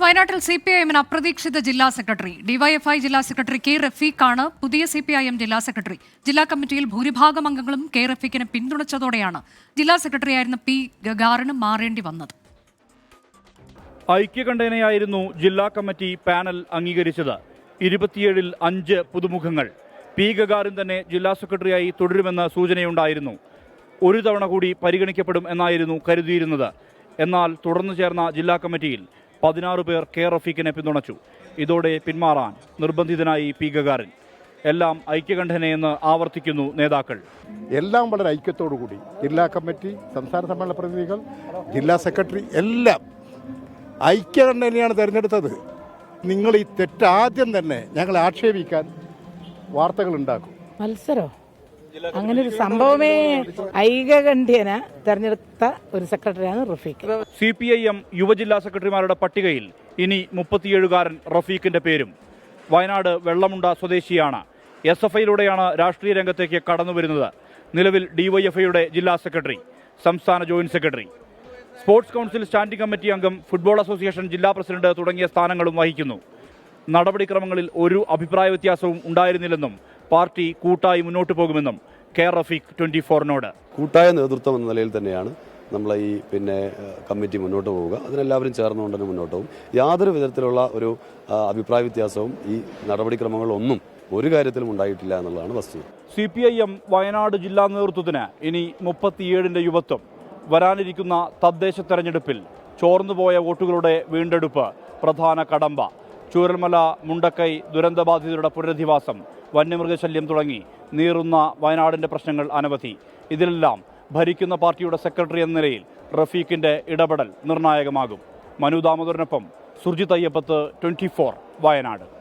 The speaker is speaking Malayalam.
വയനാട്ടിൽ സി പി ഐ എമ്മിന് അപ്രതീക്ഷിത ജില്ലാ സെക്രട്ടറി. ഡിവൈഎഫ്ഐ ജില്ലാ സെക്രട്ടറി കെ റഫീഖാണ് പുതിയ സി പി ഐ എം ജില്ലാ സെക്രട്ടറി. ജില്ലാ കമ്മിറ്റിയിൽ ഭൂരിഭാഗം അംഗങ്ങളും കെ റഫീഖിനെ പിന്തുണച്ചതോടെയാണ് ജില്ലാ സെക്രട്ടറിയായിരുന്ന പി ഗഗാറിന് മാറേണ്ടി വന്നത്. ഐക്യകണ്ഠേനയായിരുന്നു ജില്ലാ കമ്മിറ്റി പാനൽ അംഗീകരിച്ചത്. ഇരുപത്തിയേഴിൽ അഞ്ച് പുതുമുഖങ്ങൾ. പി ഗഗാറിൻ തന്നെ ജില്ലാ സെക്രട്ടറിയായി തുടരുമെന്ന സൂചനയുണ്ടായിരുന്നു. ഒരു തവണ കൂടി പരിഗണിക്കപ്പെടും എന്നായിരുന്നു കരുതിയിരുന്നത്. എന്നാൽ തുടർന്ന് ചേർന്ന ജില്ലാ കമ്മിറ്റിയിൽ പതിനാറ് പേർ കെ റഫീഖിനെ പിന്തുണച്ചു. ഇതോടെ പിന്മാറാൻ നിർബന്ധിതനായി പി ഗഗാറിൻ എല്ലാം ഐക്യകണ്ഠേനയെന്ന് ആവർത്തിക്കുന്നു നേതാക്കൾ. എല്ലാം വളരെ ഐക്യത്തോടു കൂടി ജില്ലാ കമ്മിറ്റി സംസ്ഥാന സമ്മേളന പ്രതിനിധികൾ ജില്ലാ സെക്രട്ടറി എല്ലാം ഐക്യകണ്ഠനെയാണ് തിരഞ്ഞെടുത്തത്. നിങ്ങൾ ഈ തെറ്റാദ്യം തന്നെ ഞങ്ങൾ ആക്ഷേപിക്കാൻ വാർത്തകൾ ഉണ്ടാക്കും. മത്സരോ? അങ്ങനെ ഒരു സംഭവമേ ഐകകണ്ഠ്യേന തെരഞ്ഞെടുത്ത ഒരു സെക്രട്ടറിയാണ് Rafeeq. C P I M യുവജില്ലാ സെക്രട്ടറിമാരുടെ പട്ടികയിൽ ഇനി മുപ്പത്തിയേഴുകാരൻ റഫീഖിന്റെ പേരും. വയനാട് വെള്ളമുണ്ട സ്വദേശിയാണ്. എസ് എഫ് ഐയിലൂടെയാണ് രാഷ്ട്രീയ രംഗത്തേക്ക് കടന്നു വരുന്നത്. നിലവിൽ ഡിവൈഎഫ്ഐയുടെ ജില്ലാ സെക്രട്ടറി സംസ്ഥാന joint secretary. Sports council standing committee അംഗം ഫുട്ബോൾ അസോസിയേഷൻ ജില്ലാ പ്രസിഡന്റ് തുടങ്ങിയ സ്ഥാനങ്ങളും വഹിക്കുന്നു. നടപടിക്രമങ്ങളിൽ ഒരു അഭിപ്രായ വ്യത്യാസവും ഉണ്ടായിരുന്നില്ലെന്നും പാർട്ടി കൂട്ടായി മുന്നോട്ട് പോകുമെന്നും കെ റഫീഖ് ട്വന്റി ഫോറിനോട്. കൂട്ടായ നേതൃത്വം എന്ന നിലയിൽ തന്നെയാണ് നമ്മൾ ഈ പിന്നെ കമ്മിറ്റി മുന്നോട്ട് പോവുക. അതിനെല്ലാവരും ചേർന്നുകൊണ്ട് തന്നെ മുന്നോട്ട് പോകും. യാതൊരു വിധത്തിലുള്ള ഒരു അഭിപ്രായ വ്യത്യാസവും ഈ നടപടിക്രമങ്ങളൊന്നും ഒരു കാര്യത്തിലും ഉണ്ടായിട്ടില്ല എന്നുള്ളതാണ് വസ്തുത. C P I M Wayanad ജില്ലാ നേതൃത്വത്തിന് ഇനി മുപ്പത്തിയേഴിന്റെ യുവത്വം. വരാനിരിക്കുന്ന തദ്ദേശ തെരഞ്ഞെടുപ്പിൽ ചോർന്നുപോയ വോട്ടുകളുടെ വീണ്ടെടുപ്പ് പ്രധാന കടമ്പ. ചൂരൽമല മുണ്ടക്കൈ ദുരന്തബാധിതരുടെ പുനരധിവാസം വന്യമൃഗശല്യം തുടങ്ങി നീറുന്ന വയനാടിന്റെ പ്രശ്നങ്ങൾ അനവധി. ഇതിലെല്ലാം ഭരിക്കുന്ന പാർട്ടിയുടെ സെക്രട്ടറി എന്ന നിലയിൽ റഫീഖിന്റെ ഇടപെടൽ നിർണായകമാകും. മനു ദാമോദരനൊപ്പം സുർജിത് അയ്യപ്പത്ത് ട്വന്റി വയനാട്.